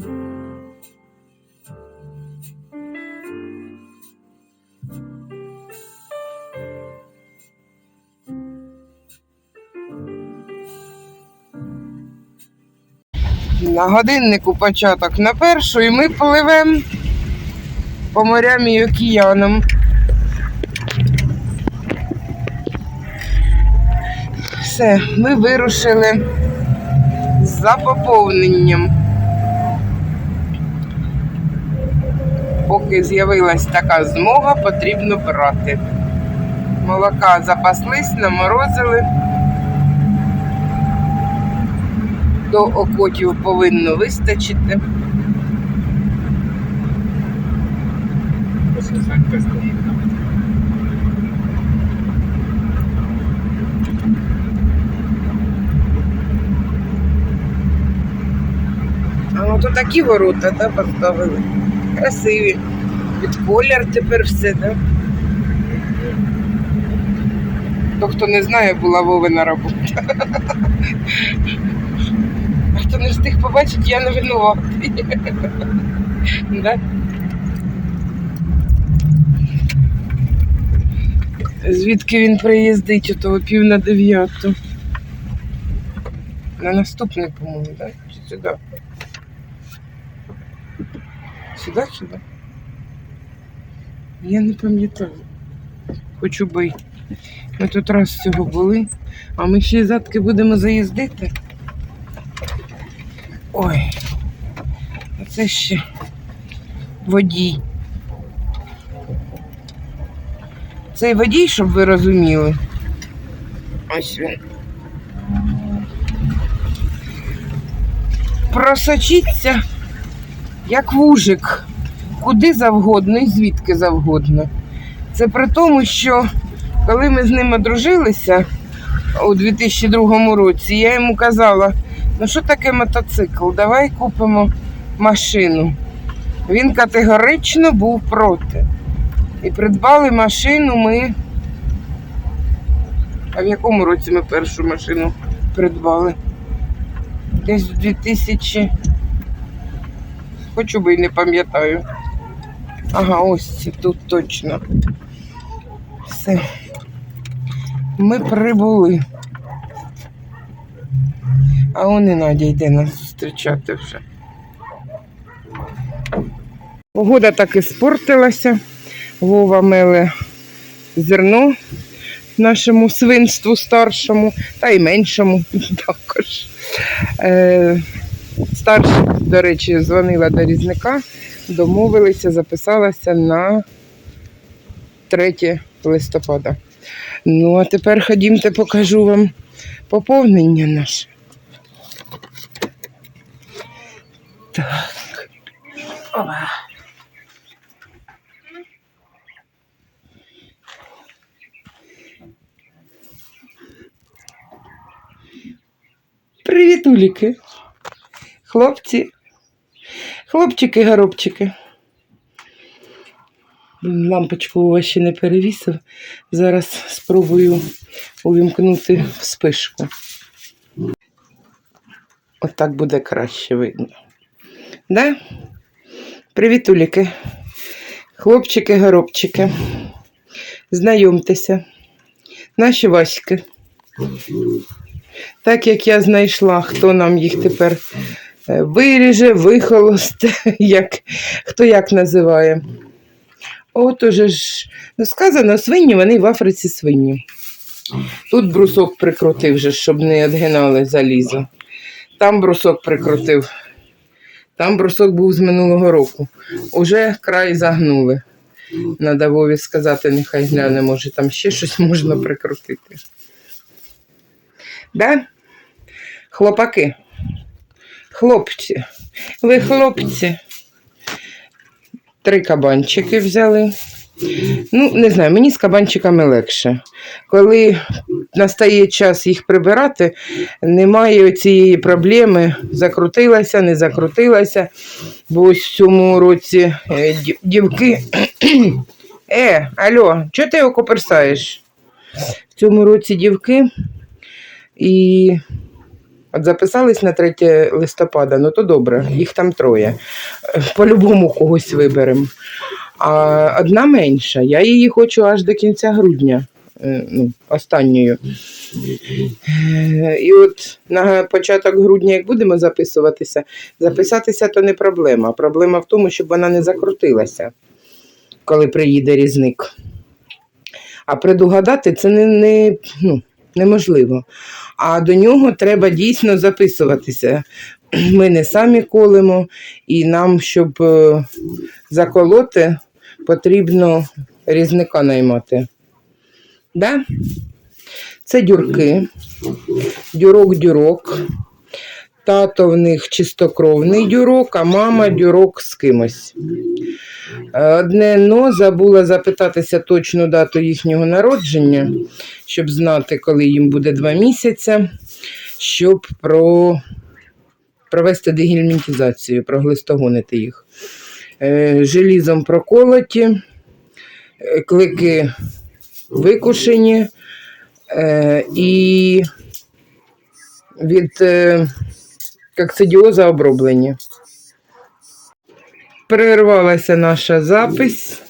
На годиннику початок на першу, і ми пливемо по морям і океанам. Все, ми вирушили за поповненням. Поки з'явилась така змога, потрібно брати. Молока запаслись, наморозили. До окотів повинно вистачити. А от такі ворота да, поставили. Красиві. Під колір тепер все, да? То, хто не знає, була Вовина робота. А хто не встиг побачити, я не винуватий. Да? Звідки він приїздить, ото пів на дев'яту. На наступний, по-моєму, так? Чи сюди? Сюди, сюди? Я не пам'ятаю. Хочу би. Ми тут раз всього були, а ми ще й задки будемо заїздити. Ой, оце ще водій. Цей водій, щоб ви розуміли. Ось він. Просочиться, як вужик, куди завгодно і звідки завгодно. Це при тому, що коли ми з ним одружилися у 2002 році, я йому казала, ну що таке мотоцикл, давай купимо машину. Він категорично був проти. І придбали машину ми. А в якому році ми першу машину придбали? Десь в 2000. Хочу би і не пам'ятаю. Ага, ось тут точно. Все. Ми прибули. А он і Надя йде нас зустрічати вже. Погода так і спортилася. Вова меле зерно нашому свинству старшому, та й меншому також. Е, старша, до речі, дзвонила до різника, домовилися, записалася на 3 листопада. Ну, а тепер ходімте, покажу вам поповнення наше. Так. Опа. Привіт, уліки. Хлопці. Хлопчики, горобчики. Лампочку у вас ще не перевісив. Зараз спробую увімкнути вспишку. Отак буде краще видно. Да? Привіт, уліки. Хлопчики, горобчики. Знайомтеся. Наші Васьки. Так як я знайшла, хто нам їх тепер виріже, вихолосте, як, хто як називає. От уже ж, ну сказано, свині, вони в Африці свині. Тут брусок прикрутив, же, щоб не відгинали залізо. Там брусок прикрутив. Там брусок був з минулого року. Уже край загнули. Надо Вові сказати, нехай гляне, може там ще щось можна прикрутити. Да? Хлопаки. Хлопці. Ви хлопці. Три кабанчики взяли. Ну, не знаю, мені з кабанчиками легше. Коли настає час їх прибирати, немає цієї проблеми, закрутилася, не закрутилася. Бо ось в цьому році е, дівки. Е, алло, чого ти його коперсаєш? В цьому році дівки і От записались на 3 листопада, ну то добре, їх там троє. По-любому когось виберемо. А одна менша. Я її хочу аж до кінця грудня, е, ну, останньою. Е, І от на початок грудня, як будемо записуватися, записатися то не проблема. Проблема в тому, щоб вона не закрутилася, коли приїде різник. А предугадати це не, не, ну, неможливо. А до нього треба дійсно записуватися. Ми не самі колимо, і нам, щоб е, заколоти, потрібно різника наймати. Да? Це дюрки, дюрок-дюрок. Тато в них чистокровний дюрок, а мама дюрок з кимось. Е, Одне но забула запитатися точну дату їхнього народження, щоб знати, коли їм буде два місяці, щоб про... провести дегельмінтизацію, проглистогонити їх. Е, Желізом проколоті, е, клики викушені і від коксидіоза оброблені. Перервалася наша запись.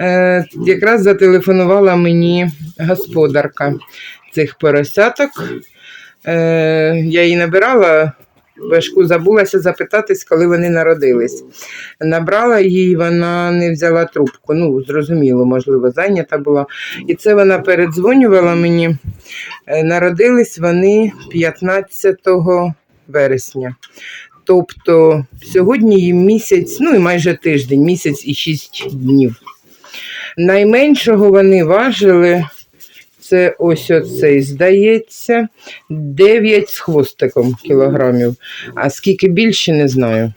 Е, якраз зателефонувала мені господарка цих поросяток. Е, я її набирала, Бешку забулася запитатись, коли вони народились. Набрала її, вона не взяла трубку. Ну, зрозуміло, можливо, зайнята була. І це вона передзвонювала мені. Е, Народились вони 15 вересня. Тобто сьогодні їм місяць, ну і майже тиждень, місяць і 6 днів. Найменшого вони важили, це ось оцей, здається, 9 з хвостиком кілограмів. А скільки більше, не знаю.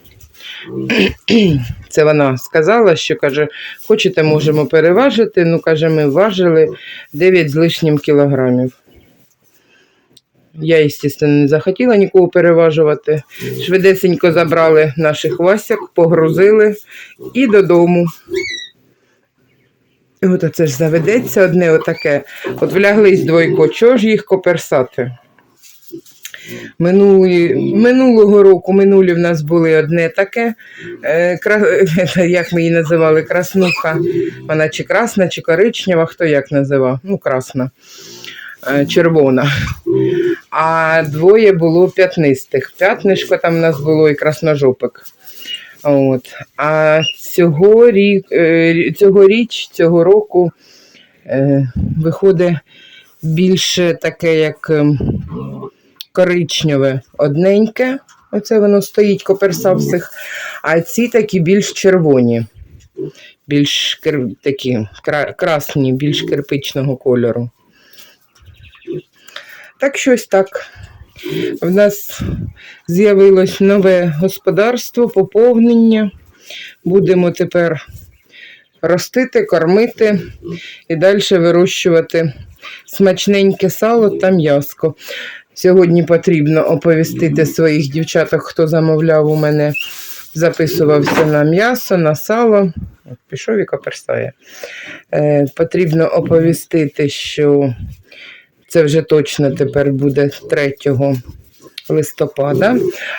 Це вона сказала, що каже, хочете, можемо переважити. Ну, каже, ми важили 9 з лишнім кілограмів. Я, звісно, не захотіла нікого переважувати. Швидесенько забрали наших васяк, погрузили і додому. І от оце ж заведеться одне отаке. От вляглись двойко, чого ж їх коперсати? Минулі, минулого року минулі в нас були одне таке, е, кра, як ми її називали, краснуха. Вона чи красна, чи коричнева, хто як називав? Ну, красна, е, червона. А двоє було п'ятнистих. П'ятнишко там в нас було і красножопик. От. А цього рік, е, цьогоріч, цього року е, виходить більше таке, як ем, коричневе, одненьке. Оце воно стоїть коперсавсих, а ці такі більш червоні, більш кир... такі кра... красні, більш кирпичного кольору. Так щось так. В нас з'явилось нове господарство, поповнення. Будемо тепер ростити, кормити і далі вирощувати смачненьке сало та м'яско. Сьогодні потрібно оповістити своїх дівчаток, хто замовляв у мене, записувався на м'ясо, на сало. Пішов і коперсає. Е, потрібно оповістити, що це вже точно тепер буде 3 листопада.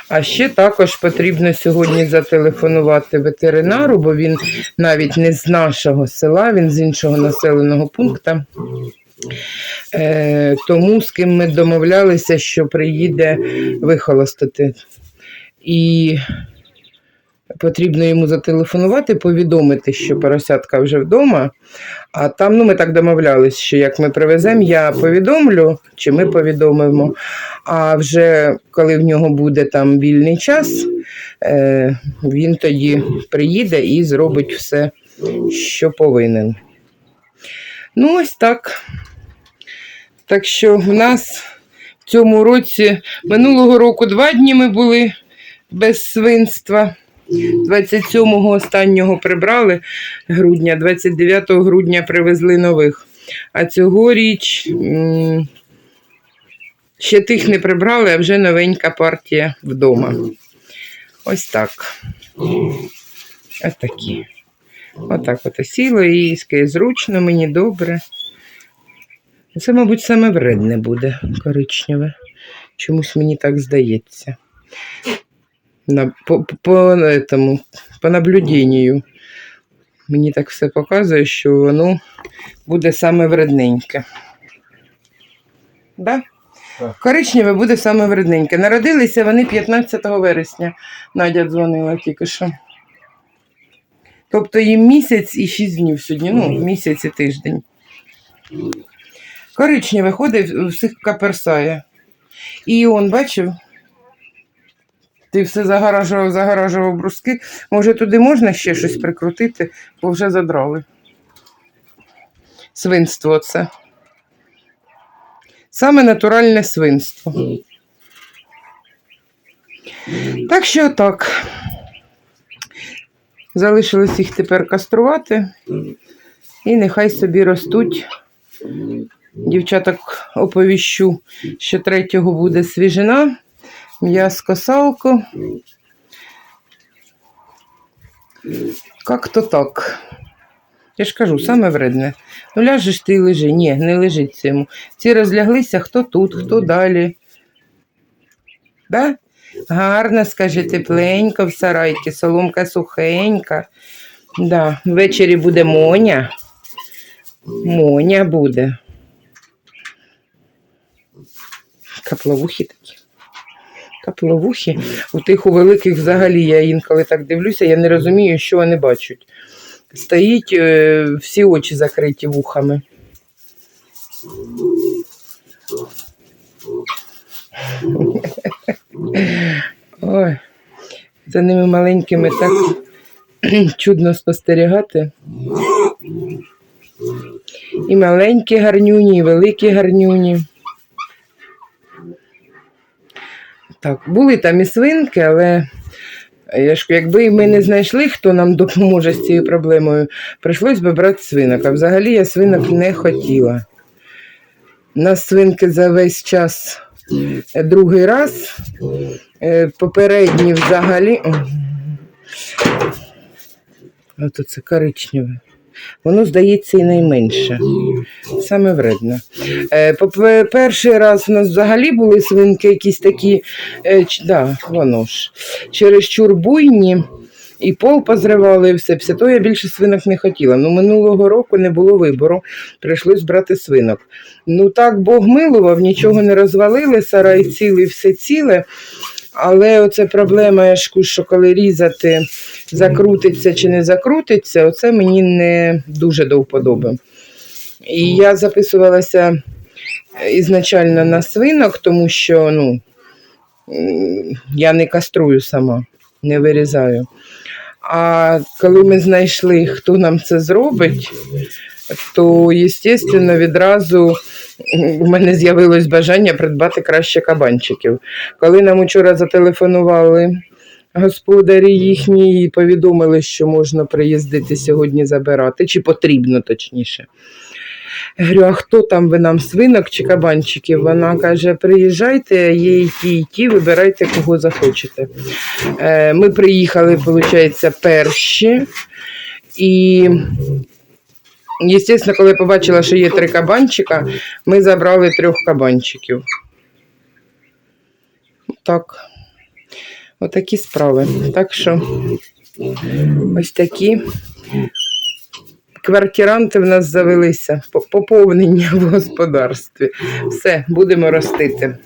А ще також потрібно сьогодні зателефонувати ветеринару, бо він навіть не з нашого села, він з іншого населеного пункту. Е, тому з ким ми домовлялися, що приїде вихолостити. І потрібно йому зателефонувати, повідомити, що поросятка вже вдома. А там ну, ми так домовлялись, що як ми привеземо, я повідомлю, чи ми повідомимо. А вже коли в нього буде там вільний час, е, він тоді приїде і зробить все, що повинен. Ну, ось так. Так що в нас в цьому році, минулого року два дні ми були без свинства. 27-го останнього прибрали грудня, 29 грудня привезли нових. А цьогоріч ще тих не прибрали, а вже новенька партія вдома. Ось так. Ось такі. Отак от сіло їске, зручно, мені добре. Це, мабуть, саме вредне буде коричневе. Чомусь мені так здається. На, по, по, этому, по наблюденню. Мені так все показує, що воно буде саме вредненьке. Да? Так. Коричневе буде саме вредненьке. Народилися вони 15 вересня. Надя дзвонила тільки що. Тобто їм місяць і 6 днів сьогодні. Ну, місяць і тиждень. Коричневе ходить, всіх каперсає. І он бачив. Ти все загоражував, загоражував бруски. Може, туди можна ще щось прикрутити, бо вже задрали. Свинство це. Саме натуральне свинство. Так що так. Залишилось їх тепер каструвати. І нехай собі ростуть. Дівчаток оповіщу, що третього буде свіжина, м'яско салко. Как то так. Я ж кажу, саме вредне. Ну ляжеш ти лежи. Ні, не лежить цьому. Ці розляглися, хто тут, хто далі. Да? Гарно, скажи, тепленько в сарайці, соломка сухенька. Да. Ввечері буде Моня. Моня буде. Капловухи такі. Капловухи. У тих у великих взагалі я інколи так дивлюся, я не розумію, що вони бачать. Стоїть е, всі очі закриті вухами. Ой, за ними маленькими так чудно спостерігати. І маленькі гарнюні, і великі гарнюні. Так, були там і свинки, але якби ми не знайшли, хто нам допоможе з цією проблемою, прийшлось би брати свинок. А взагалі я свинок не хотіла. У нас свинки за весь час е, другий раз. Е, Попередні взагалі. Ото це коричневе. Воно, здається, і найменше. Саме вредно. Е, Перший раз у нас взагалі були свинки якісь такі, е, да, воно ж, чересчур буйні, і пол позривали, і все. Після того я більше свинок не хотіла. Ну, минулого року не було вибору, прийшлось брати свинок. Ну так Бог милував, нічого не розвалили, сарай цілий, все ціле. Але оце проблема, я ж кажу, що коли різати, закрутиться чи не закрутиться, оце мені не дуже до вподоби. І я записувалася ізначально на свинок, тому що ну, я не каструю сама, не вирізаю. А коли ми знайшли, хто нам це зробить, то, звісно, відразу у мене з'явилось бажання придбати краще кабанчиків. Коли нам учора зателефонували господарі їхні і повідомили, що можна приїздити сьогодні забирати, чи потрібно точніше. Я говорю, а хто там ви нам свинок чи кабанчиків? Вона каже: приїжджайте, є і ті, і ті, вибирайте, кого захочете. Е, Ми приїхали, виходить, перші. І, звісно, коли побачила, що є три кабанчика, ми забрали трьох кабанчиків. Так. Отакі справи. Так що ось такі квартиранти в нас завелися. Поповнення в господарстві. Все, будемо ростити.